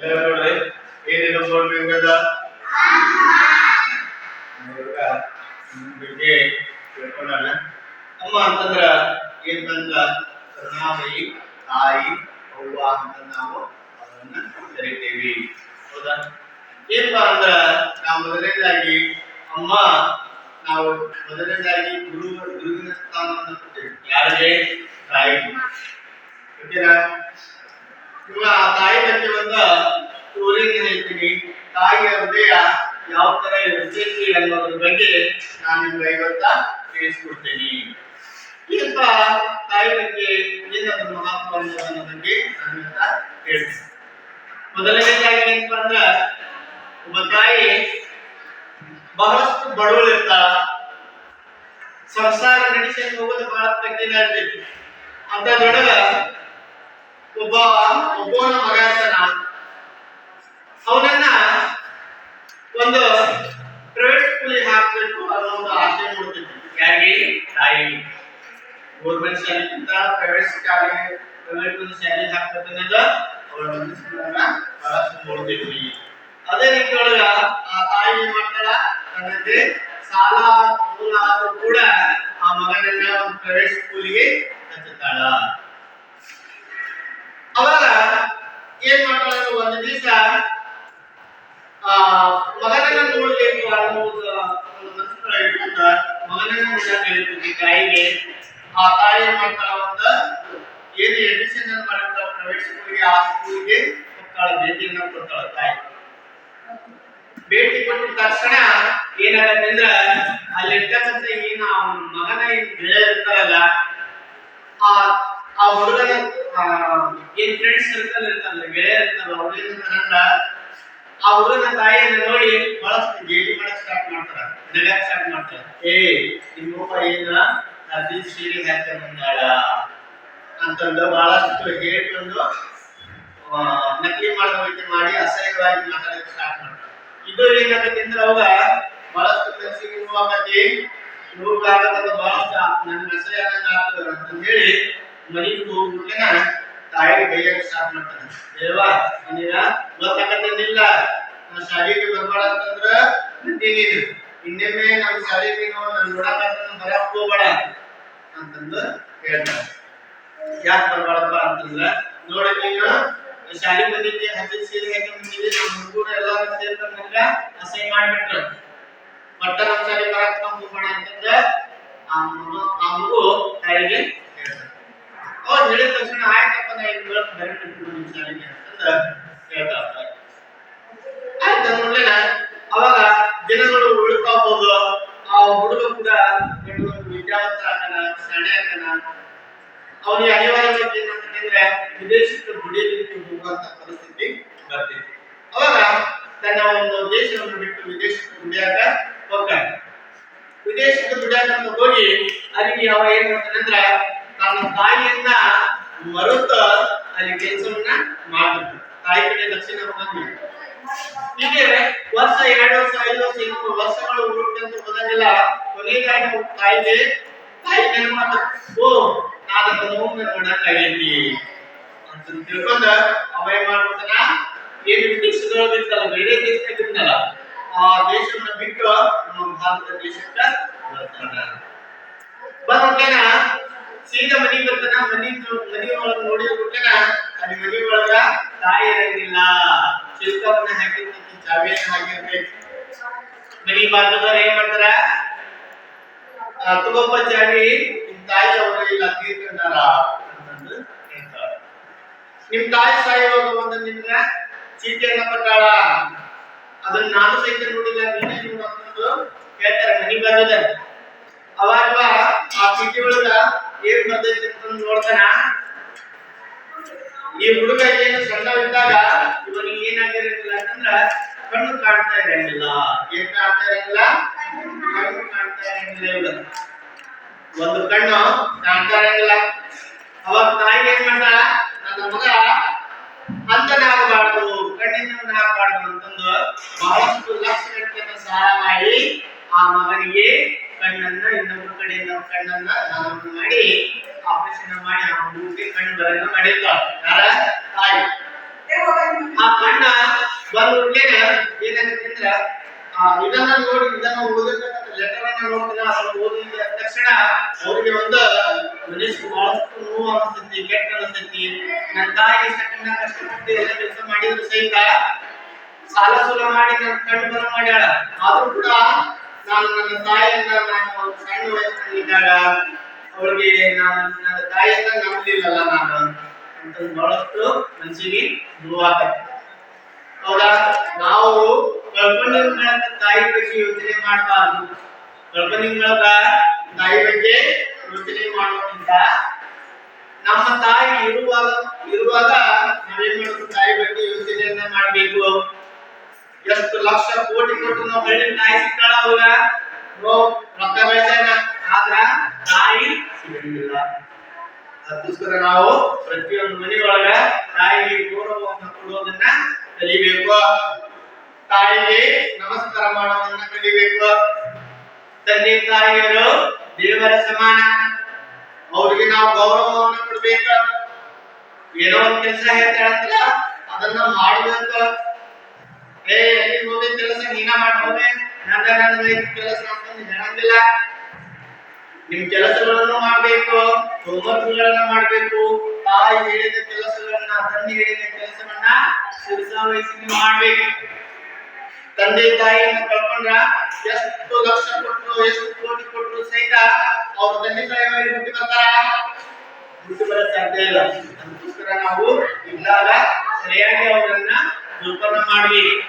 ಎಲ್ಲ ನೋಡ್ರಿ ಏನಿದೆ ಬೋರ್ಡ್ ಮ್ಯಾಗದ ಇವಾಗ ನಿಮ್ ಬಗ್ಗೆ ತಿಳ್ಕೊಳ್ಳೋಣ ಅಮ್ಮ ಅಂತಂದ್ರ ಏನಂದ್ರ ಕರುಣಾಮಯಿ ತಾಯಿ ಅವ್ವ ಅಂತ ನಾವು ಅವರನ್ನ ಕರಿತೀವಿ ಹೌದಾ ಏನಪ್ಪ ಅಂದ್ರ ನಾವು ಮೊದಲನೇದಾಗಿ ಅಮ್ಮ ನಾವು ಮೊದಲನೇದಾಗಿ ಗುರು ಗುರುವಿನ ಸ್ಥಾನವನ್ನು ಕೊಡ್ತೇವೆ ಯಾರಿಗೆ ತಾಯಿ ಓಕೆನಾ ಇವಾಗ ಆ ತಾಯಿ ಬಗ್ಗೆ ಒಂದು ಸ್ಟೋರಿನ ಹೇಳ್ತೀನಿ ತಾಯಿಯ ಹೃದಯ ಯಾವ ತರ ಇರ್ತೈತಿ ಅನ್ನೋದ್ರ ಬಗ್ಗೆ ನಾನು ನಿಮ್ಗೆ ಇವತ್ತ ತಿಳಿಸ್ಕೊಡ್ತೇನೆ. ಈಗ ತಾಯಿ ಬಗ್ಗೆ ಏನಾದ್ರು ಮಹತ್ವ ಅನ್ನೋದನ್ನ ಬಗ್ಗೆ ನಾನು ಇವತ್ತ ಹೇಳ್ತೀನಿ. ಮೊದಲನೇದಾಗಿ ಏನಪ್ಪ ಅಂದ್ರ, ಒಬ್ಬ ತಾಯಿ ಬಹಳಷ್ಟು ಬಡವಳಿರ್ತಾಳ. ಸಂಸಾರ ನಡೆಸಿ ಹೋಗೋದು ಬಹಳ ಕಠಿಣ ಇರ್ತೈತಿ ಅಂತದ್ರೊಳಗ ಒಬ್ಬ ಒಬ್ಬನ ಮಗ ಇರ್ತಾನ ಅವನನ್ನ ಒಂದು ಪ್ರೈವೇಟ್ ಸ್ಕೂಲಿಗೆ ಹಾಕ್ಬೇಕು ಅನ್ನೋ ಒಂದು ಆಸೆ ಮೂಡ್ತೈತಿ ಯಾರಿಗೆ ತಾಯಿ ಗೌರ್ಮೆಂಟ್ ಶಾಲೆಗಿಂತ ಪ್ರೈವೇಟ್ ಶಾಲೆ ಪ್ರೈವೇಟ್ ಒಂದು ಶಾಲೆಗೆ ಹಾಕ್ಬೇಕು ಅನ್ನೋದು ಅವಳ ಮನಸ್ಸಿನ ಬಹಳಷ್ಟು ನೋಡ್ತಿದ್ವಿ ಅದೇ ರೀತಿ ಒಳಗ ಆ ತಾಯಿ ಏನ್ ಮಾಡ್ತಾಳ? ತನ್ನದೇ ಸಾಲ ಮೂಲ ಆದ್ರೂ ಕೂಡ ಆ ಮಗನನ್ನ ಒಂದು ಪ್ರೈವೇಟ್ ಸ್ಕೂಲಿಗೆ ಹಚ್ಚುತ್ತಾಳ ಅವಾಗ ಏನ್ ಮಾಡ್ತಾಳ ಒಂದು ದಿವಸ ಮಗನನ್ನ ನೋಡ್ಬೇಕು ಅನ್ನೋದು ಒಂದು ಮನಸ್ಸಿನೊಳಗೆ ಇಟ್ಕೊಂಡ ಮಗನನ್ನ ನೋಡಕ್ ತಾಯಿಗೆ. ಆ ತಾಯಿ ಏನ್ ಮಾಡ್ತಾಳ ಒಂದ ಏನು ಎಡ್ಮಿಷನ್ ಮಾಡಿರ್ತಾಳ ಪ್ರೈವೇಟ್ ಸ್ಕೂಲಿಗೆ ಆ ಸ್ಕೂಲ್ಗೆ ಹೋಗ್ತಾಳ, ಭೇಟಿಯನ್ನ ಕೊಡ್ತಾಳ ತಾಯಿ. ಭೇಟಿ ಕೊಟ್ಟ ತಕ್ಷಣ ಅಲ್ಲಿ ಇರ್ತಕ್ಕಂಥ ಏನು ಮಗನ ಏನ್ ಗೆಳೆಯ ಆ ಆ ಹುಡುಗನ ಏನ್ ಫ್ರೆಂಡ್ಸ್ ಸರ್ಕಲ್ ಇರ್ತಾರಲ್ಲ ಗೆಳೆಯ ಇರ್ತಾರ ಅವ್ರೇನ ಕಂಡ ಆ ಹುಡುಗನ ತಾಯಿಯನ್ನ ನೋಡಿ ಬಹಳಷ್ಟು ಗೇಲಿ ಮಾಡಕ್ ಸ್ಟಾರ್ಟ್ ಮಾಡ್ತಾರ, ನಗಕ್ ಸ್ಟಾರ್ಟ್ ಮಾಡ್ತಾರ. ಏ, ನಿಮ್ಮಪ್ಪ ಏನ? ಅರ್ಜಿ ಸೀರೆ ಹಾಕ್ಕೊಂಡ್ ಬಂದಾಳ? ಅಂತಂದು ಬಹಳಷ್ಟು ಹೇಳ್ಕೊಂಡು ನಕಲಿ ಮಾಡೋದಕ್ಕೆ ಮಾಡಿ ಅಸಹ್ಯವಾಗಿ ಮಾತಾಡಕ್ ಸ್ಟಾರ್ಟ್ ಮಾಡ್ತಾರೆ. ಇದು ಏನಾಗತ್ತೆ ಅಂದ್ರೆ ಅವಾಗ ಬಹಳಷ್ಟು ಮನಸ್ಸಿಗೆ ನೋವಾಗತ್ತೆ ನೋವಾಗತ್ತೆ ಬಹಳಷ್ಟು ನನ್ನ ಅಸಹ್ಯ ಆಗ್ತದ ಅಂತ ಹೇಳಿ ಮನೆಗೆ ಹೋಗ್ಬಿಟ್ಟೇನ ತಾಯಿಗೆ ಕೈಯಾಗ ಸ್ಟಾರ್ಟ್ ಮಾಡ್ತಾನೆ ದೇವಾ ನೀನ ಗೊತ್ತಾಗತ್ತಿಲ್ಲ ನಾ ಶಾಲೆಗೆ ಬರ್ಬಾಡ ಅಂತಂದ್ರ ನೀನು ಇನ್ನೊಮ್ಮೆ ನಮ್ಮ ಶಾಲೆಗೆ ನಾವು ನನ್ನ ನೋಡಕತ್ತ ಬರಕ್ ಹೋಗ್ಬೇಡ ಅಂತಂದು ಹೇಳ್ತಾರೆ ಯಾಕೆ ಬರ್ಬಾಡಪ್ಪ ಅಂತಂದ್ರ, ನೋಡಿ ನೀನು ಶಾಲೆ ಬಂದಿದ್ದೆ ಹತ್ತಿರ ಸೀರೆ ಹಾಕಿದ್ರೆ ನಮ್ಮ ಹುಡುಗರು ಎಲ್ಲಾರು ಸೇರ್ಕೊಂಡು ಅಸೈ ಅಸಹ್ಯ ನಮ್ಮ ಶಾಲೆ ಬರಕ್ ಹೋಗ್ಬೇಡ ಅಂತಂದ್ರೆ ಆ ಮಗು ತಾಯಿಗೆ ಹೇಳ್ತಾರೆ ಅವ್ರು ಹೇಳಿದ ತಕ್ಷಣ ಆಯ್ತಪ್ಪ ನಾ ನಿಮ್ಮ ಶಾಲೆಗೆ ಅಂತಂದ್ರೆ ಹೇಳ್ತಾರೆ ಅವಾಗ ದಿನಗಳು ಉಳ್ತಾ ಹೋದು, ಆ ಹುಡುಗ ಕೂಡ ವಿದ್ಯಾವಂತ ಆಗನ ಶಾಣೆ ಆಗನ ಅವನಿಗೆ ಅನಿವಾರ್ಯವಾಗಿ ಏನಂತಂದ್ರೆ ವಿದೇಶಕ್ಕೆ ದುಡಿಯಲಿಕ್ಕೆ ಹೋಗುವಂತ ಪರಿಸ್ಥಿತಿ ಬರ್ತಿತ್ತು. ಅವಾಗ ತನ್ನ ಒಂದು ದೇಶವನ್ನು ಬಿಟ್ಟು ವಿದೇಶಕ್ಕೆ ದುಡಿಯಾಕ ಹೋಗ್ತಾನೆ. ವಿದೇಶಕ್ಕೆ ದುಡಿಯಾಕ ಹೋಗಿ ಅಲ್ಲಿ ಅವ ಏನ್ ಮಾಡ್ತಾನಂದ್ರ ತನ್ನ ತಾಯಿಯನ್ನ ಮರುತ ಅಲ್ಲಿ ಕೆಲಸವನ್ನ ಮಾಡ್ತಾನೆ ತಾಯಿ ಕಡೆ ದಕ್ಷಿಣ ಹೋಗಂಗಿಲ್ಲ ಹೀಗೆ ವರ್ಷ, ಎರಡು ವರ್ಷ, ಐದು ವರ್ಷ ಇನ್ನೂರು ವರ್ಷಗಳು ಹುಡುಕಂತ ಹೋದಂಗೆಲ್ಲ ಕೊನೆಗಾಗಿ ತಾಯಿಗೆ ತಾಯಿ ನೆನಪಾತ ಓ ನಾನು ನೋವನ್ನ ನೋಡಕ್ಕಾಗೈತಿ ಅಂತ ತಿಳ್ಕೊಂಡ ಅವ ಏನ್ ಮಾಡ್ಬಿಡ್ತಾನ ಏನು ವಿದೇಶದೊಳಗಿರ್ತಲ್ಲ ಬೇರೆ ದೇಶದಾಗಿರ್ತಲ್ಲ ಆ ದೇಶವನ್ನ ಬಿಟ್ಟು ನಮ್ಮ ಭಾರತ ದೇಶಕ್ಕ ಬರ್ತಾನ. ಬಂದ್ಬಿಟ್ಟನ ಸೀದಾ ಮನಿ ಬರ್ತಾನ, ಮನಿ ಮನಿ ಒಳಗೆ ನೋಡಿದ್ಬಿಟ್ಟನ ಅಲ್ಲಿ ಮನಿ ಒಳಗ ತಾಯಿ ಇರಂಗಿಲ್ಲ. ಚಿಲ್ಕವನ್ನ ಹಾಕಿರ್ತೈತಿ ಚಾವಿಯನ್ನ ಹಾಕಿರ್ತೈತಿ ಮನಿ ಬಾಜುದವ್ರ ಏನ್ ಮಾಡ್ತಾರ? ತಗೋಪ್ಪ ಚಾವಿ, ನಿಮ್ ತಾಯಿ ಅವರು ಇಲ್ಲ, ತೀರ್ಕೊಂಡಾರ ಅಂತಂದು ಹೇಳ್ತಾರ. ನಿಮ್ ತಾಯಿ ಸಾಯುವಾಗ ಬಂದ ನಿಮ್ಗ ಚೀಟಿಯನ್ನ ಕೊಟ್ಟಾಳ? ಅದನ್ನ ನಾನು ಸಹಿತ ನೋಡಿಲ್ಲ, ನೀನೇ ನೋಡು ಅಂತಂದು ಹೇಳ್ತಾರೆ ಮನಿ ಬಾಜುದ ಅವಾಗ ಆ ಚೀಟಿ ಒಳಗ ಏನ್ ಬರ್ತೈತಿ ನೋಡ್ತಾನ? ಈ ಹುಡುಗ ಏನು ಸಣ್ಣವಿದ್ದಾಗ ಇವನಿಗೆ ಏನಾಗಿರಲಿಲ್ಲ ಅಂತಂದ್ರ ಕಣ್ಣು ಕಾಣ್ತಾ ಇರಂಗಿಲ್ಲ ಏನ್ ಕಾಣ್ತಾ ಇರಂಗಿಲ್ಲ ಕಣ್ಣು ಕಾಣ್ತಾ ಇರಂಗಿಲ್ಲ ಇವಾಗ ಒಂದು ಕಣ್ಣು ಕಾಣ್ತಾ ಇರಂಗಿಲ್ಲ ಅವಾಗ ಆಪರೇಷನ್ ಮಾಡಿ ಆ ಮಗುವಿಗೆ ಕಣ್ಣು ಬರಲ್ಲ ಮಾಡಿಲ್ಲ. ಯಾರ? ತಾಯಿ. ಆ ಕಣ್ಣ ಏನಾಗುತ್ತೆ ಆ ಇದನ್ನ ನೋಡಿ, ಇದನ್ನ ಓದಿರ್ತಕ್ಕಂಥ ಲೆಟರ್ ಅನ್ನ ನೋಡ್ತಾನೆ ಅದನ್ನ ಓದಿದ ತಕ್ಷಣ ಅವ್ರಿಗೆ ಒಂದು ಮನಸ್ಸು ಬಹಳಷ್ಟು ನೋವು ಅನಿಸ್ತೈತಿ, ಕೆಟ್ಟ ಅನಿಸ್ತೈತಿ. ನನ್ನ ತಾಯಿ ಸಣ್ಣ ಕಷ್ಟಪಟ್ಟು ಎಲ್ಲ ಕೆಲಸ ಮಾಡಿದ್ರು ಸಹಿತ ಸಾಲ ಸೂಲ ಮಾಡಿ ನನ್ನ ಕಣ್ಣು ಬರ ಮಾಡ್ಯಾಳ. ಆದ್ರೂ ಕೂಡ ನಾನು ನನ್ನ ತಾಯಿಯನ್ನ ನಾನು ಸಣ್ಣ ವಯಸ್ಸಿನಲ್ಲಿದ್ದಾಗ ಅವಳಿಗೆ ನಾನು ನನ್ನ ತಾಯಿಯನ್ನ ನಂಬಲಿಲ್ಲಲ್ಲ ನಾನು ಅಂತ. ಬಹಳಷ್ಟು ಮನಸ್ಸಿಗೆ ನೋವಾಗತ್ತೆ. ಹೌದಾ? ನಾವು ಕಲ್ಪನೆಗಳ ತಾಯಿ ಬಗ್ಗೆ ಯೋಚನೆ ಮಾಡಬಾರ್ದು. ಕಲ್ಪನೆಗಳ ತಾಯಿ ಬಗ್ಗೆ ಯೋಚನೆ ಮಾಡೋದ್ರಿಂದ ನಮ್ಮ ತಾಯಿ ಇರುವಾಗ ಇರುವಾಗ ನಾವೇನ್ ಮಾಡಬೇಕು ತಾಯಿ ಬಗ್ಗೆ ಯೋಚನೆಯನ್ನ ಮಾಡಬೇಕು. ಎಷ್ಟು ಲಕ್ಷ ಕೋಟಿ ಕೊಟ್ಟು ನಾವು ಹಳ್ಳಿ ತಾಯಿ ಸಿಗ್ತಾಳ ಅವಾಗ ರೊಕ್ಕ ಬೆಳೆಸೋಣ ಆದ್ರ ತಾಯಿ ಸಿಗಲಿಲ್ಲ ಅದಕ್ಕೋಸ್ಕರ ನಾವು ಪ್ರತಿಯೊಂದು ಮನೆಯೊಳಗ ತಾಯಿಗೆ ಗೌರವವನ್ನು ಕೊಡೋದನ್ನ ಕಲಿಬೇಕು. ತಾಯಿಗೆ ನಮಸ್ಕಾರ ಮಾಡೋದನ್ನ ಕಲಿಬೇಕು. ತಂದೆ ತಾಯಿಯರು ದೇವರ ಸಮಾನ. ಅವರಿಗೆ ನಾವು ಗೌರವವನ್ನು ಕೊಡ್ಬೇಕು. ಏನೋ ಒಂದ್ ಕೆಲಸ ಹೇಳ್ತಾಳಂದ್ರ ಅದನ್ನ ಮಾಡಬೇಕು ಏ ಎಲ್ಲಿ ಹೋಗಿ ಕೆಲಸ? ನೀನ ಮಾಡ್ಬೋದೆ ನಂದ ನನ್ನ ಕೆಲಸ ಅಂತ ನೀನ್ ಹೇಳಂಗಿಲ್ಲ. ನಿಮ್ ಕೆಲಸಗಳನ್ನು ಮಾಡಬೇಕು ಹೋಮ್ವರ್ಕ್ಗಳನ್ನ ಮಾಡಬೇಕು, ತಾಯಿ ಹೇಳಿದ ಕೆಲಸಗಳನ್ನ, ತಂದೆ ಹೇಳಿದ ಕೆಲಸವನ್ನ ನೀವು ಮಾಡ್ಬೇಕು. ತಂದೆ ತಾಯಿಯನ್ನ ಕಳ್ಕೊಂಡ್ರ ಎಷ್ಟು ಲಕ್ಷ ಕೊಟ್ಟು, ಎಷ್ಟು ಕೋಟಿ ಕೊಟ್ಟು ಸಹಿತ ಅವ್ರ ತಂದೆ ತಾಯಿ ಮೇಲೆ ಬಿಟ್ಟು ಬರ್ತಾರ? ಬಿಟ್ಟು ಬರ ಸಾಧ್ಯ ಇಲ್ಲ. ಅದಕ್ಕೋಸ್ಕರ ನಾವು ಇದ್ದಾಗ ಸರಿಯಾಗಿ ಅವರನ್ನ ಜೋಪಾನ ಮಾಡ್ಬೇಕು.